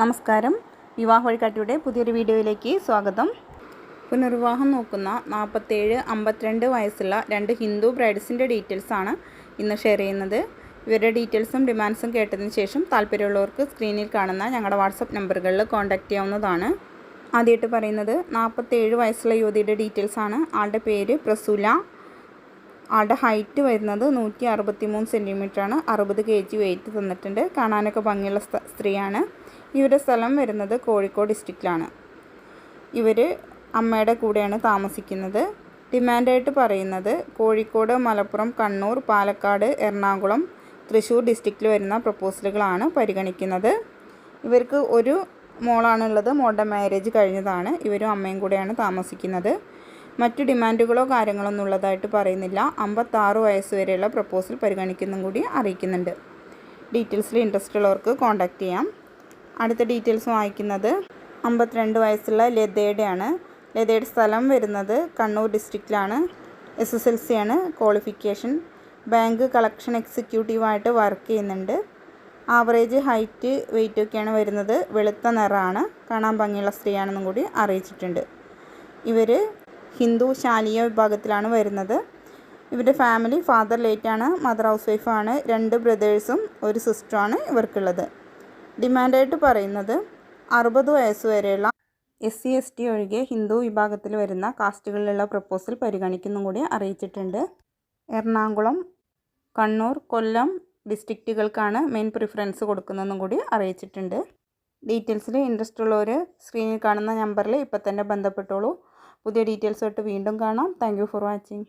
നമസ്കാരം. വിവാഹ വഴികാട്ടിയുടെ പുതിയൊരു വീഡിയോയിലേക്ക് സ്വാഗതം. പുനർവിവാഹം നോക്കുന്ന നാൽപ്പത്തേഴ് അമ്പത്തിരണ്ട് വയസ്സുള്ള രണ്ട് ഹിന്ദു ബ്രൈഡ്സിന്റെ ഡീറ്റെയിൽസാണ് ഇന്ന് ഷെയർ ചെയ്യുന്നത്. ഇവരുടെ ഡീറ്റെയിൽസും ഡിമാൻഡ്സും കേട്ടതിന് ശേഷം താല്പര്യമുള്ളവർക്ക് സ്ക്രീനിൽ കാണുന്ന ഞങ്ങളുടെ വാട്സപ്പ് നമ്പറുകളിൽ കോൺടാക്റ്റ് ചെയ്യാവുന്നതാണ്. ആദ്യമായിട്ട് പറയുന്നത് നാൽപ്പത്തേഴ് വയസ്സുള്ള യുവതിയുടെ ഡീറ്റെയിൽസാണ് ആളുടെ പേര് പ്രസുല. ആളുടെ ഹൈറ്റ് വരുന്നത് നൂറ്റി അറുപത്തി മൂന്ന് സെന്റിമീറ്ററാണ് അറുപത് കെ ജി വെയിറ്റ് തന്നിട്ടുണ്ട്. കാണാനൊക്കെ ഭംഗിയുള്ള സ്ത്രീയാണ്. ഇവരുടെ സ്ഥലം വരുന്നത് കോഴിക്കോട് ഡിസ്ട്രിക്റ്റിലാണ് ഇവർ അമ്മയുടെ കൂടെയാണ് താമസിക്കുന്നത്. ഡിമാൻഡായിട്ട് പറയുന്നത് കോഴിക്കോട് മലപ്പുറം കണ്ണൂർ പാലക്കാട് എറണാകുളം തൃശ്ശൂർ ഡിസ്ട്രിക്റ്റിൽ വരുന്ന പ്രപ്പോസലുകളാണ് പരിഗണിക്കുന്നത്. ഇവർക്ക് ഒരു മോളാണുള്ളത്. മോളുടെ മാരേജ് കഴിഞ്ഞതാണ്. ഇവരും അമ്മയും കൂടെയാണ് താമസിക്കുന്നത്. മറ്റു ഡിമാൻഡുകളോ കാര്യങ്ങളോ എന്നുള്ളതായിട്ട് പറയുന്നില്ല. അമ്പത്താറ് വയസ്സ് വരെയുള്ള പ്രപ്പോസൽ പരിഗണിക്കുന്നതും കൂടി അറിയിക്കുന്നുണ്ട്. ഡീറ്റെയിൽസിൽ ഇൻട്രസ്റ്റ് ഉള്ളവർക്ക് കോൺടാക്ട് ചെയ്യാം. അടുത്ത ഡീറ്റെയിൽസ് വായിക്കുന്നത് അമ്പത്തിരണ്ട് വയസ്സുള്ള ലതയുടെയാണ്. ലതയുടെ സ്ഥലം വരുന്നത് കണ്ണൂർ ഡിസ്ട്രിക്റ്റിലാണ്. എസ് എസ് എൽ സി ആണ് ക്വാളിഫിക്കേഷൻ. ബാങ്ക് കളക്ഷൻ എക്സിക്യൂട്ടീവായിട്ട് വർക്ക് ചെയ്യുന്നുണ്ട്. ആവറേജ് ഹൈറ്റ് വെയിറ്റ് ഒക്കെയാണ് വരുന്നത്. വെളുത്ത നിറമാണ്. കാണാൻ ഭംഗിയുള്ള സ്ത്രീയാണെന്നും കൂടി അറിയിച്ചിട്ടുണ്ട്. ഇവർ ഹിന്ദു ശാലിയ വിഭാഗത്തിലാണ് വരുന്നത്. ഇവരുടെ ഫാമിലി ഫാദർ ലേറ്റാണ് മദർ ഹൗസ് വൈഫാണ് രണ്ട് ബ്രദേഴ്സും ഒരു സിസ്റ്ററുമാണ് ഇവർക്കുള്ളത്. ഡിമാൻഡായിട്ട് പറയുന്നത് അറുപത് വയസ്സ് വരെയുള്ള എസ് സി എസ് ടി ഒഴികെ ഹിന്ദു വിഭാഗത്തിൽ വരുന്ന കാസ്റ്റുകളിലുള്ള പ്രപ്പോസൽ പരിഗണിക്കുന്നു കൂടി അറിയിച്ചിട്ടുണ്ട്. എറണാകുളം കണ്ണൂർ കൊല്ലം ഡിസ്ട്രിക്റ്റുകൾക്കാണ് മെയിൻ പ്രിഫറൻസ് കൊടുക്കുന്നതെന്നും കൂടി അറിയിച്ചിട്ടുണ്ട്. ഡീറ്റെയിൽസിൽ ഇൻട്രസ്റ്റ് ഉള്ളവർ സ്ക്രീനിൽ കാണുന്ന നമ്പറിൽ ഇപ്പം തന്നെ ബന്ധപ്പെട്ടോളൂ. പുതിയ ഡീറ്റെയിൽസ് ആയിട്ട് വീണ്ടും കാണാം. Thank for watching